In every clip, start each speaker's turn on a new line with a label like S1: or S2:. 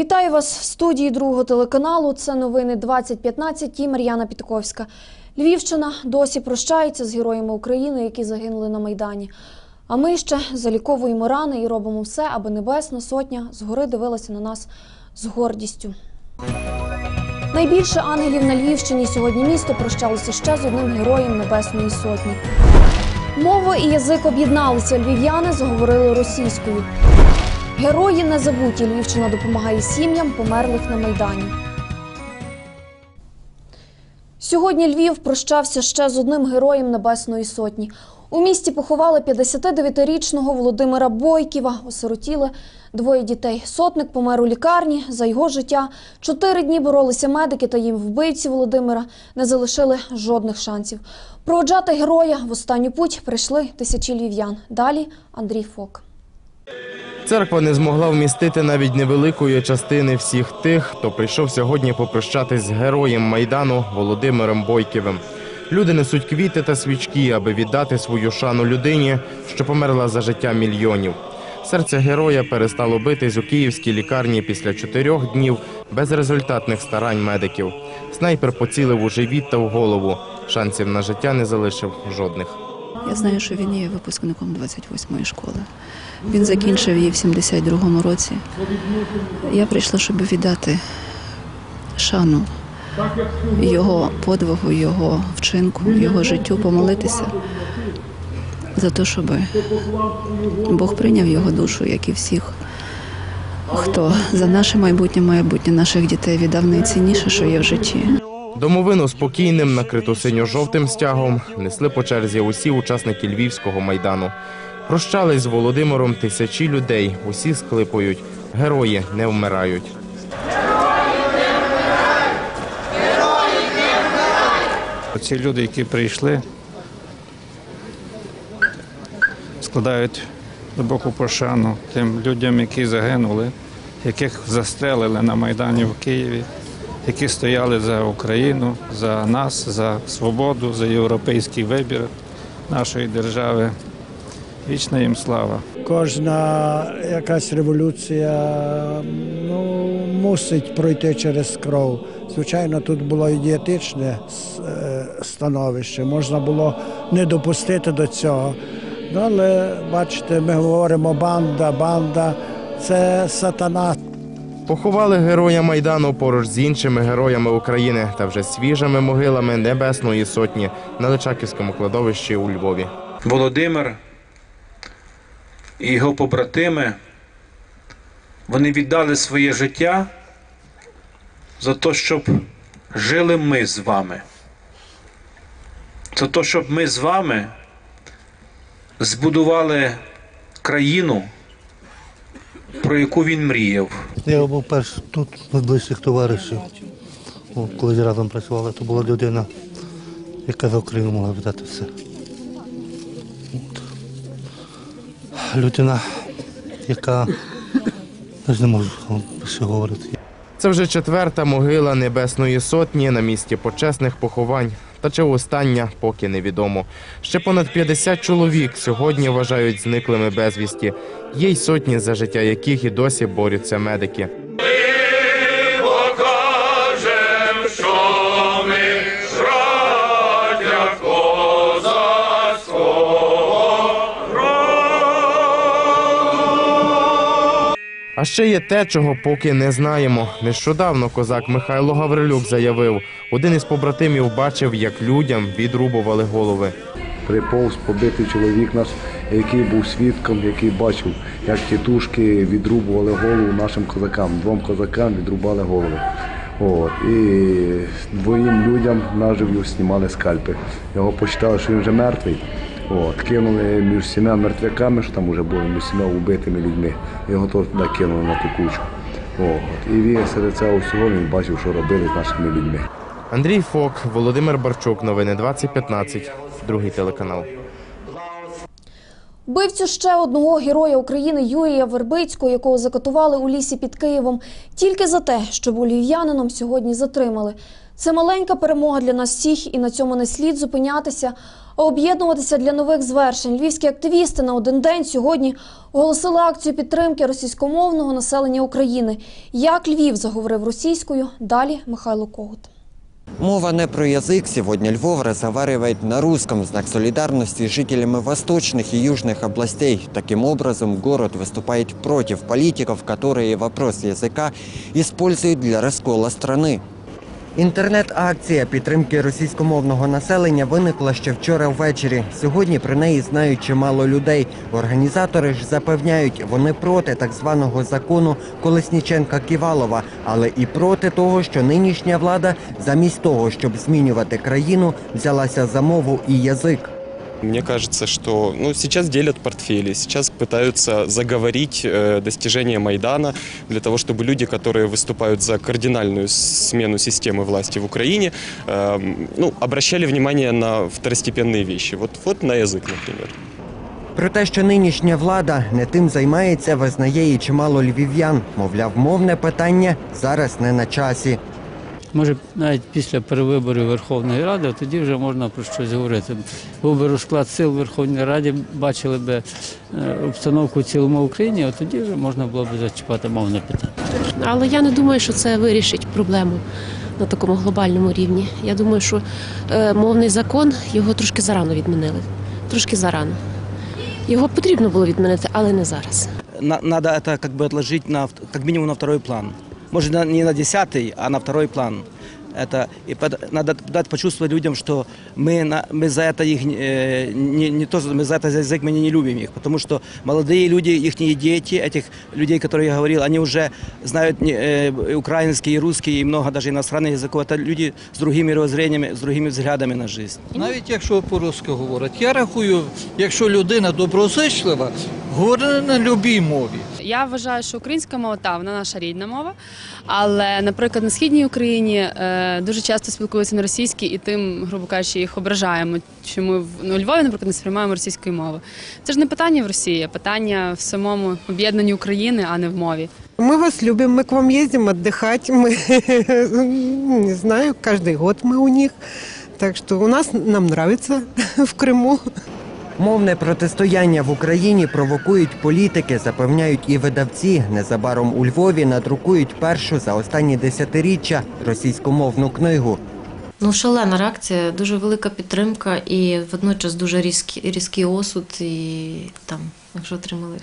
S1: Вітаю вас в студії другого телеканалу. Це новини 2015 і Мар'яна Підковська. Львівщина досі прощається з героями України, які загинули на Майдані. А ми ще заліковуємо рани і робимо все, аби Небесна Сотня згори дивилася на нас з гордістю. Найбільше ангелів на Львівщині сьогодні місто прощалося ще з одним героєм Небесної Сотні. Мова і язик об'єдналися. Львів'яни заговорили російською. Герої не забуті. Львівщина допомагає сім'ям померлих на Майдані. Сьогодні Львів прощався ще з одним героєм Небесної Сотні. У місті поховали 59-річного Володимира Бойківа. Осиротіли двоє дітей. Сотник помер у лікарні. За його життя чотири дні боролися медики та їм вбивці Володимира не залишили жодних шансів. Проводжати героя в останню путь прийшли тисячі львів'ян. Далі Андрій Фок.
S2: Церква не змогла вмістити навіть невеликої частини всіх тих, хто прийшов сьогодні попрощатись з героєм майдану Володимиром Бойківим. Люди несуть квіти та свічки, аби віддати свою шану людині, що померла за життя мільйонів. Серце героя перестало битись у київській лікарні після чотирьох днів безрезультатних старань медиків. Снайпер поцілив у живіт та в голову. Шансів на життя не залишив жодних.
S3: Я знаю, що він є випускником 28-ї школи. Він закінчив її в 72-му році. Я прийшла, щоб віддати шану його подвигу, його вчинку, його життю, помолитися за те, щоб Бог прийняв його душу, як і всіх, хто за наше майбутнє, майбутнє наших дітей віддав найцінніше, що є в житті.
S2: Домовину спокійним, накриту синьо-жовтим стягом, несли по черзі усі учасники Львівського майдану. Прощались з Володимиром тисячі людей. Усі склипують. Герої не вмирають.
S4: Ці люди, які прийшли, складають глибоку пошану тим людям, які загинули, яких застрелили на Майдані в Києві, які стояли за Україну, за нас, за свободу, за європейський вибір нашої держави. Вічна їм слава.
S5: Кожна якась революція ну, мусить пройти через кров. Звичайно, тут було і дієтичне е, становище, можна було не допустити до цього. Ну, але бачите, ми говоримо банда, банда це сатана.
S2: Поховали героя майдану поруч з іншими героями України та вже свіжими могилами Небесної сотні на Личаківському кладовищі у Львові.
S6: Володимир і його побратими, вони віддали своє життя за те, щоб жили ми з вами. За те, щоб ми з вами збудували країну, про яку він мріяв.
S7: Я був перш тут найближчих товаришів. Коли разом працювали, то була людина, яка за Україну могла віддати все. Людина, яка навіть не можу більше говорити.
S2: Це вже четверта могила Небесної сотні на місці почесних поховань. Та чи остання, поки невідомо. Ще понад 50 чоловік сьогодні вважають зниклими безвісті. Є й сотні, за життя яких і досі борються медики. А ще є те, чого поки не знаємо. Нещодавно козак Михайло Гаврилюк заявив, один із побратимів бачив, як людям відрубували голови.
S8: приповз побитий чоловік наш, який був свідком, який бачив, як тітушки відрубували голову нашим козакам. Двом козакам відрубали голови. От. І двоїм людям нажив'ю знімали скальпи. Його посчитали, що він вже мертвий. От. Кинули між сіма мертвяками, що там вже були між сіма убитими людьми. Його теж туди кинули на ту кучу. От. І він серед цього всього він бачив, що робили з нашими людьми.
S2: Андрій Фок, Володимир Барчук, новини 2015, другий телеканал.
S1: Вбивцю ще одного героя України Юрія Вербицького, якого закатували у лісі під Києвом, тільки за те, що був сьогодні затримали. Це маленька перемога для нас всіх, і на цьому не слід зупинятися. А об'єднуватися для нових звершень львівські активісти на один день сьогодні оголосили акцію підтримки російськомовного населення України. Як Львів заговорив російською, далі Михайло Когут.
S9: Мова не про язык. Сегодня Львов разговаривает на русском в знак солидарности с жителями восточных и южных областей. Таким образом, город выступает против политиков, которые вопрос языка используют для раскола страны. Інтернет-акція підтримки російськомовного населення виникла ще вчора ввечері. Сьогодні про неї знають чимало людей. Організатори ж запевняють, вони проти так званого закону Колесніченка Ківалова, але і проти того, що нинішня влада, замість того, щоб змінювати країну, взялася за мову і язик.
S10: Мне кажется, что ну, сейчас делят портфели, сейчас пытаются заговорить э, достижения Майдана для того, чтобы люди, которые выступают за кардинальную смену системы власти в Украине, э, ну, обращали внимание на второстепенные вещи. Вот, вот на язык, например.
S9: Про те, що нинішня влада не тим займається, визнає і чимало львів'ян. Мовляв, мовне питання зараз не на часі.
S11: Може, навіть після перевиборів Верховної Ради, тоді вже можна про щось говорити. Був би розклад сил в Верховній Раді, бачили би е, обстановку в цілому Україні, от тоді вже можна було б зачіпати мовне питання.
S12: Але я не думаю, що це вирішить проблему на такому глобальному рівні. Я думаю, що е, мовний закон його трошки зарано відмінили. Трошки зарано. Його потрібно було відмінити, але не зараз.
S13: на- надо это как бы отложить на, как минимум на второй план. Может, на- не на десятий, а на второй план. Это, и под- надо дать почувствовать людям, что мы, на, мы за это их, э, не, не то, мы за этот язык мы не, не любим их, потому что молодые люди, их дети, этих людей, которые я говорил, они уже знают не, э, украинский, и русский, и много даже иностранных языков. Это люди с другими мировоззрениями, с другими взглядами на жизнь.
S14: Навіть якщо по-русски говорять, я рахую, якщо людина доброзичлива, говорить на любій мові.
S15: Я вважаю, що українська мова та вона наша рідна мова. Але, наприклад, на східній Україні е, дуже часто спілкуються на російській, і тим, грубо кажучи, їх ображаємо. Що ми в ну, у Львові, наприклад, не сприймаємо російської мови. Це ж не питання в Росії, а питання в самому об'єднанні України, а не в мові.
S16: Мы вас любим, мы к вам ездим отдыхать, мы, не знаю, каждый год мы у них. Так что у нас нам нравится в Крыму.
S9: Мовне протистояння в Україні провокують політики, запевняють і видавці. Незабаром у Львові надрукують першу за останні десятиріччя російськомовну книгу.
S17: Ну, шалена реакція, дуже велика підтримка і водночас дуже різкий, різкий осуд. І там, якщо отримали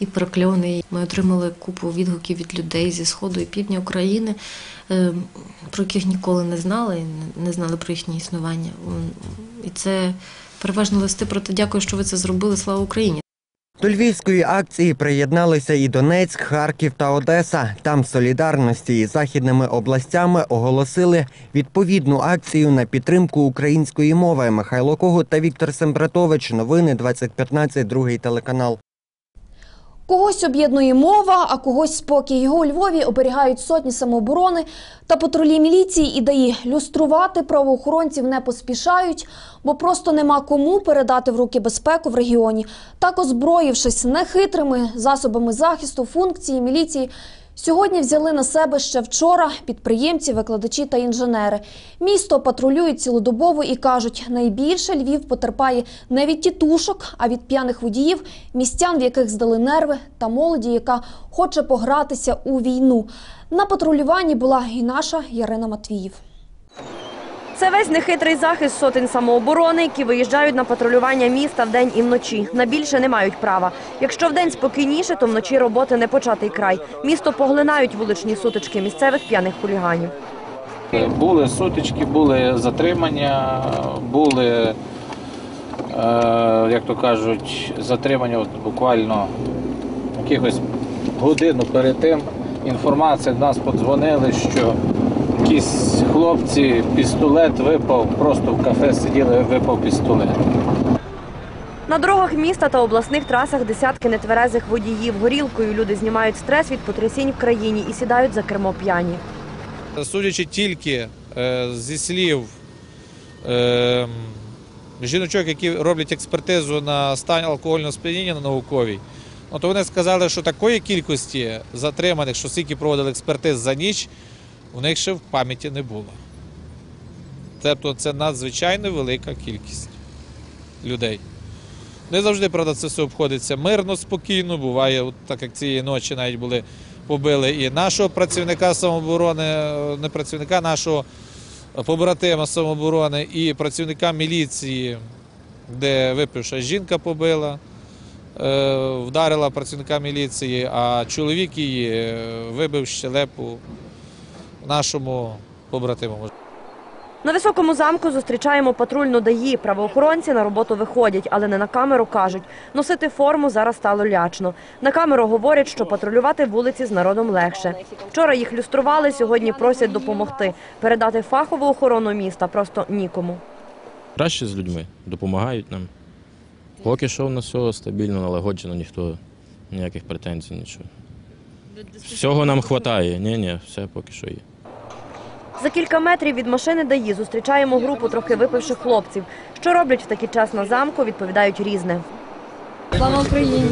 S17: і прокльони. Ми отримали купу відгуків від людей зі сходу і півдня України, е, про яких ніколи не знали, не знали про їхнє існування. І це переважно листи про те, дякую, що ви це зробили. Слава Україні.
S9: До львівської акції приєдналися і Донецьк, Харків та Одеса. Там солідарності із західними областями оголосили відповідну акцію на підтримку української мови. Михайло Когут та Віктор Сембратович. Новини 2015, другий телеканал.
S1: Когось об'єднує мова, а когось спокій. Його у Львові оберігають сотні самооборони та патрулі міліції і ДАІ. Люструвати правоохоронців не поспішають, бо просто нема кому передати в руки безпеку в регіоні. Так, озброївшись нехитрими засобами захисту, функції міліції, Сьогодні взяли на себе ще вчора підприємці, викладачі та інженери. Місто патрулюють цілодобово і кажуть, найбільше Львів потерпає не від тітушок, а від п'яних водіїв, містян, в яких здали нерви, та молоді, яка хоче погратися у війну. На патрулюванні була і наша Ярина Матвіїв.
S18: Це весь нехитрий захист сотень самооборони, які виїжджають на патрулювання міста вдень і вночі. На більше не мають права. Якщо вдень спокійніше, то вночі роботи не початий край. Місто поглинають вуличні сутички місцевих п'яних хуліганів.
S19: Були сутички, були затримання, були, е, як то кажуть, затримання от буквально якихось годину перед тим. Інформація до нас подзвонили, що якісь хлопці, пістолет випав, просто в кафе сиділи, випав пістолет.
S18: На дорогах міста та обласних трасах десятки нетверезих водіїв. Горілкою люди знімають стрес від потрясінь в країні і сідають за кермо п'яні.
S20: Судячи тільки е, зі слів е, жіночок, які роблять експертизу на стан алкогольного сп'яніння на науковій, ну, то вони сказали, що такої кількості затриманих, що скільки проводили експертиз за ніч, у них ще в пам'яті не було. Тобто це надзвичайно велика кількість. людей. Не завжди, правда, це все обходиться мирно, спокійно. Буває, от так як цієї ночі навіть були побили і нашого працівника самооборони, е, не працівника нашого побратима самооборони, і працівника міліції, де випивша жінка побила, е, вдарила працівника міліції, а чоловік її е, вибив щелепу нашому побратиму.
S6: На високому замку зустрічаємо патрульну ДАІ. Правоохоронці на роботу виходять, але не на камеру кажуть. Носити форму зараз стало лячно. На камеру говорять, що патрулювати вулиці з народом легше. Вчора їх люстрували, сьогодні просять допомогти. Передати фахову охорону міста просто нікому.
S4: краще з людьми, допомагають нам. Поки що в нас все стабільно, налагоджено, ніхто ніяких претензій, нічого. Всього нам вистачає. Ні, ні, все поки що є.
S6: За кілька метрів від машини ДАІ зустрічаємо групу трохи випивших хлопців. Що роблять в такий час на замку, відповідають різне.
S11: Слава Україні!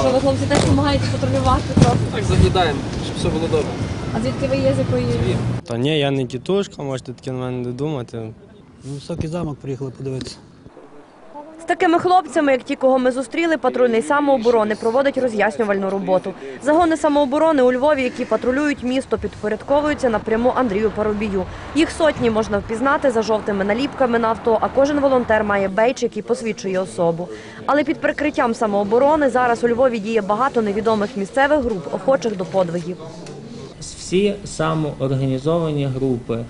S11: Що ви хлопці теж допомагаєте патрулювати трохи?
S16: Так заглядаємо, щоб все було добре.
S11: А звідки ви є з якої?
S16: Та ні, я не тітушка, можете таке на мене не думати.
S21: Високий замок приїхали подивитися.
S6: Такими хлопцями, як ті, кого ми зустріли, патрульний самооборони проводить роз'яснювальну роботу. Загони самооборони у Львові, які патрулюють місто, підпорядковуються напряму Андрію Парубію. Їх сотні можна впізнати за жовтими наліпками на авто, а кожен волонтер має бейдж, який посвідчує особу. Але під прикриттям самооборони зараз у Львові діє багато невідомих місцевих груп, охочих до подвигів.
S22: всі самоорганізовані групи,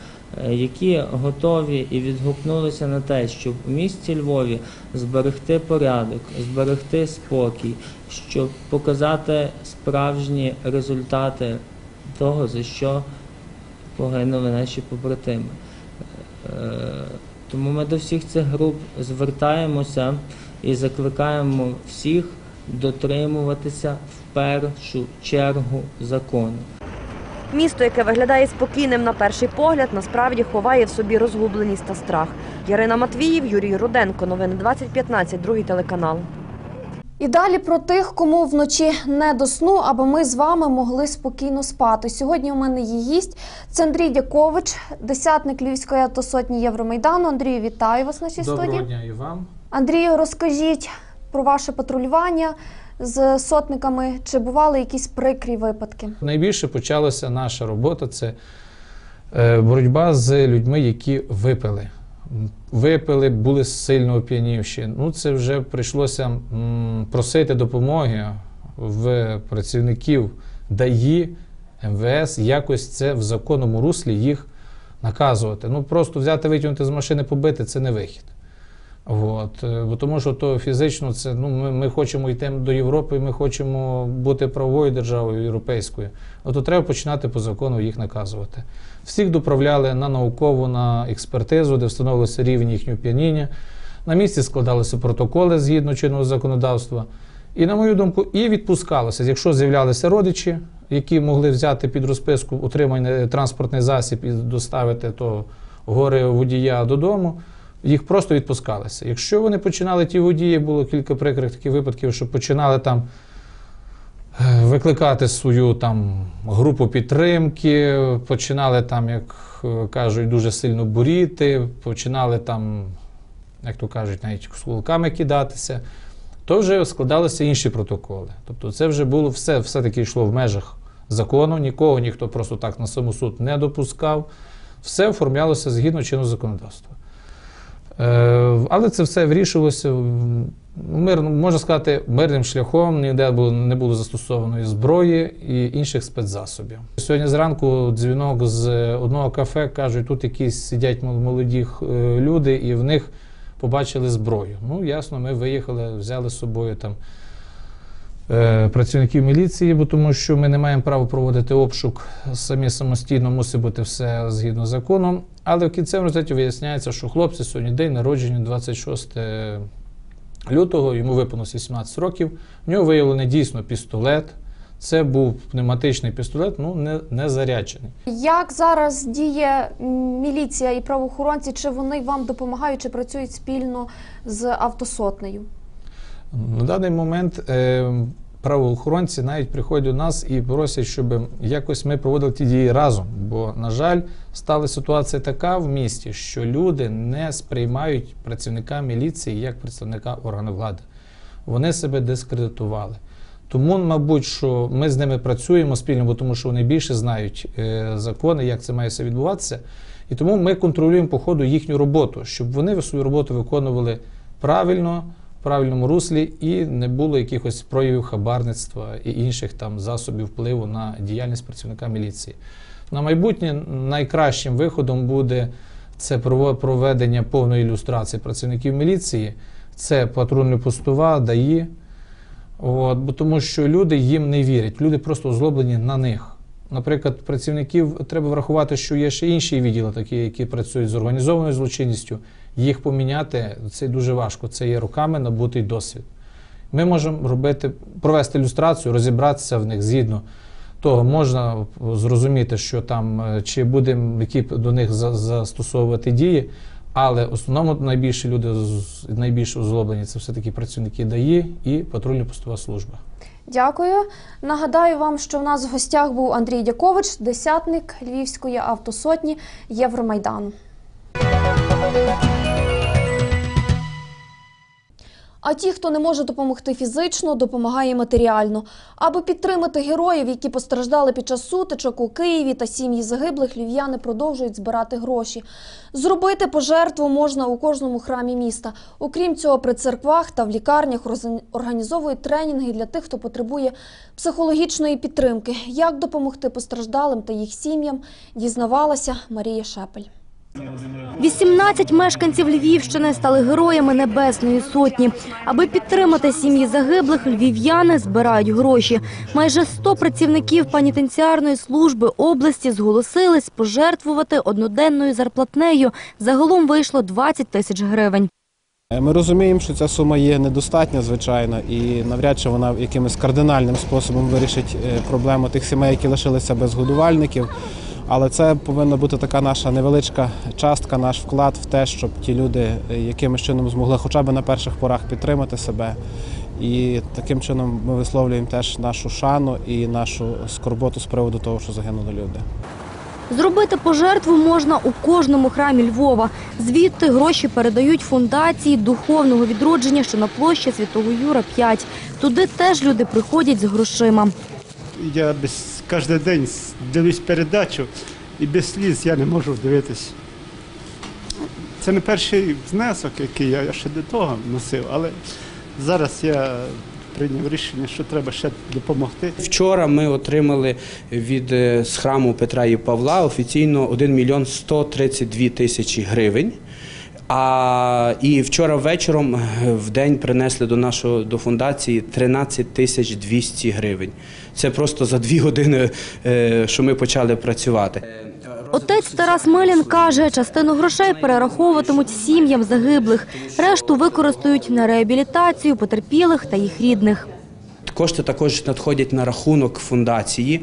S22: які готові і відгукнулися на те, щоб у місті Львові зберегти порядок, зберегти спокій, щоб показати справжні результати того, за що погинули наші побратими. Е, Тому ми до всіх цих груп звертаємося і закликаємо всіх дотримуватися в першу чергу закону.
S6: Місто, яке виглядає спокійним на перший погляд, насправді ховає в собі розгубленість та страх. Ярина Матвіїв, Юрій Руденко. Новини 2015, другий телеканал.
S1: І далі про тих, кому вночі не до сну, аби ми з вами могли спокійно спати. Сьогодні у мене є гість. Це Андрій Дякович, десятник Львівської автосотні Євромайдану. Андрію, вітаю вас в нашій
S23: Доброго
S1: студії.
S23: дня і вам.
S1: Андрію, розкажіть про ваше патрулювання з сотниками. Чи бували якісь прикрі випадки?
S23: Найбільше почалася наша робота це е, боротьба з людьми, які випили. Випили, були сильно оп'янівші. Ну, це вже прийшлося просити допомоги в працівників ДАІ, МВС, якось це в законному руслі їх наказувати. Ну, просто взяти, витягнути з машини, побити це не вихід. От, е, бо тому що то фізично це ну ми, ми хочемо йти до Європи, ми хочемо бути правовою державою європейською. От то треба починати по закону їх наказувати. Всіх доправляли на наукову, на експертизу, де встановилися рівень їхнього п'яніння. На місці складалися протоколи згідно чинного законодавства. І, на мою думку, і відпускалося, якщо з'являлися родичі, які могли взяти під розписку утриманий транспортний засіб і доставити то горе водія додому, їх просто відпускалися. Якщо вони починали ті водії, було кілька прикрих таких випадків, що починали там е, викликати свою там групу підтримки, починали там, як е, кажуть, дуже сильно буріти, починали там, як то кажуть, навіть з кулаками кидатися, то вже складалися інші протоколи. Тобто це вже було все, все-таки йшло в межах закону, нікого ніхто просто так на самосуд не допускав. Все оформлялося згідно чинного законодавства. Е, Але це все вирішилося мир, можна сказати, мирним шляхом, ніде було, не було застосованої зброї і інших спецзасобів. Сьогодні зранку дзвінок з одного кафе кажуть, тут якісь сидять молоді е, люди, і в них побачили зброю. Ну, ясно, ми виїхали, взяли з собою там працівників міліції, бо тому що ми не маємо права проводити обшук самі самостійно, мусить бути все згідно з законом. Але в кінцевому результаті виясняється, що хлопці сьогодні день народження, 26 лютого, йому виповнилося 17 років. В нього виявлений дійсно пістолет. Це був пневматичний пістолет, ну не, не заряджений.
S1: Як зараз діє міліція і правоохоронці? Чи вони вам допомагають, чи працюють спільно з автосотнею?
S23: На даний момент е, правоохоронці навіть приходять до нас і просять, щоб якось ми проводили ті дії разом. Бо, на жаль, стала ситуація така в місті, що люди не сприймають працівника міліції як представника органу влади. Вони себе дискредитували. Тому, мабуть, що ми з ними працюємо спільно, бо тому що вони більше знають е, закони, як це має все відбуватися. І тому ми контролюємо по ходу їхню роботу, щоб вони свою роботу виконували правильно, правильному руслі і не було якихось проявів хабарництва і інших там засобів впливу на діяльність працівника міліції. На майбутнє найкращим виходом буде це проведення повної ілюстрації працівників міліції, це патрульно-постова, ДАІ. От, бо тому що люди їм не вірять, люди просто озлоблені на них. Наприклад, працівників треба врахувати, що є ще інші відділи, такі, які працюють з організованою злочинністю. Їх поміняти це дуже важко. Це є роками набутий досвід. Ми можемо робити, провести ілюстрацію, розібратися в них згідно того, можна зрозуміти, що там е, чи будемо які до них застосовувати дії. Але в основному найбільше люди найбільше озлоблені це все-таки працівники ДАІ і патрульно-постова служба.
S1: Дякую. Нагадаю вам, що в нас в гостях був Андрій Дякович, десятник Львівської автосотні Євромайдану. А ті, хто не може допомогти фізично, допомагає матеріально. Аби підтримати героїв, які постраждали під час сутичок у Києві та сім'ї загиблих, львів'яни продовжують збирати гроші. Зробити пожертву можна у кожному храмі міста. Окрім цього, при церквах та в лікарнях організовують тренінги для тих, хто потребує психологічної підтримки. Як допомогти постраждалим та їх сім'ям, дізнавалася Марія Шепель.
S18: 18 мешканців Львівщини стали героями Небесної Сотні. Аби підтримати сім'ї загиблих, львів'яни збирають гроші. Майже 100 працівників пенітенціарної служби області зголосились пожертвувати одноденною зарплатнею. Загалом вийшло 20 тисяч гривень.
S24: Ми розуміємо, що ця сума є недостатня, звичайно, і навряд чи вона якимось кардинальним способом вирішить е, проблему тих сімей, які лишилися без годувальників. Але це повинна бути така наша невеличка частка, наш вклад в те, щоб ті люди е, якимось чином змогли хоча б на перших порах підтримати себе. І таким чином ми висловлюємо теж нашу шану і нашу скорботу з приводу того, що загинули люди.
S18: Зробити пожертву можна у кожному храмі Львова. Звідти гроші передають фундації духовного відродження, що на площі Святого Юра 5. Туди теж люди приходять з грошима.
S25: Я без кожен день дивлюсь передачу і без сліз я не можу дивитись. Це не перший внесок, який я ще до того носив, але зараз я прийняв рішення, що треба ще допомогти.
S26: Вчора ми отримали від е, з храму Петра і Павла офіційно 1 мільйон 132 тисячі гривень. А і вчора вечором е, в день принесли до нашого до фундації 13 тисяч 200 гривень. Це просто за дві години, е, що ми почали працювати.
S18: Отець Тарас Милін каже, частину грошей перераховуватимуть сім'ям загиблих, решту використають на реабілітацію потерпілих та їх рідних.
S26: Кошти також надходять на рахунок фундації.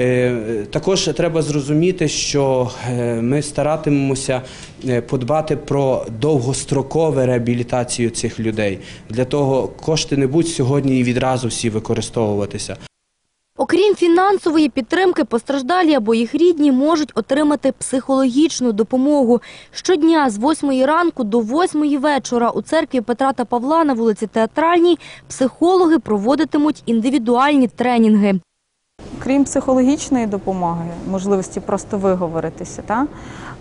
S26: Е, Також треба зрозуміти, що е, ми старатимемося е, подбати про довгострокову реабілітацію цих людей. Для того кошти не будуть сьогодні і відразу всі використовуватися.
S18: Окрім фінансової підтримки, постраждалі або їх рідні можуть отримати психологічну допомогу. Щодня з 8 ранку до 8 вечора у церкві Петра та Павла на вулиці Театральній психологи проводитимуть індивідуальні тренінги.
S27: Крім психологічної допомоги, можливості просто виговоритися,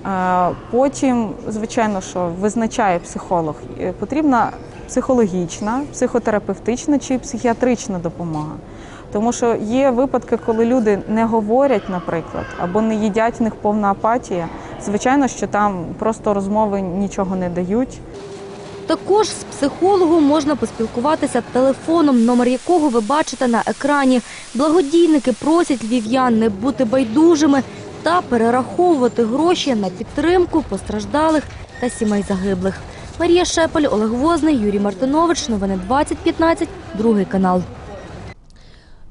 S27: е, потім, звичайно, що визначає психолог, е, потрібна психологічна, психотерапевтична чи психіатрична допомога. Тому що є випадки, коли люди не говорять, наприклад, або не їдять, в них повна апатія. Звичайно, що там просто розмови нічого не дають.
S18: Також з психологом можна поспілкуватися телефоном, номер якого ви бачите на екрані. Благодійники просять львів'ян не бути байдужими та перераховувати гроші на підтримку постраждалих та сімей загиблих. Марія Шепель, Олег Возний, Юрій Мартинович. Новини 2015, другий канал.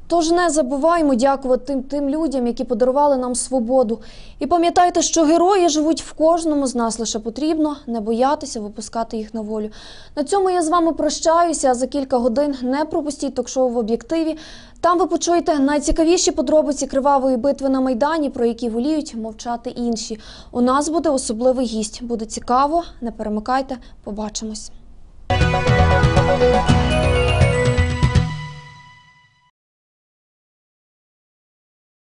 S1: Тож не забуваємо дякувати тим, тим людям, які подарували нам свободу. І пам'ятайте, що герої живуть в кожному з нас. Лише потрібно не боятися випускати їх на волю. На цьому я з вами прощаюся. А за кілька годин не пропустіть ток-шоу в об'єктиві. Там ви почуєте найцікавіші подробиці кривавої битви на майдані, про які воліють мовчати інші. У нас буде особливий гість. Буде цікаво. Не перемикайте. Побачимось.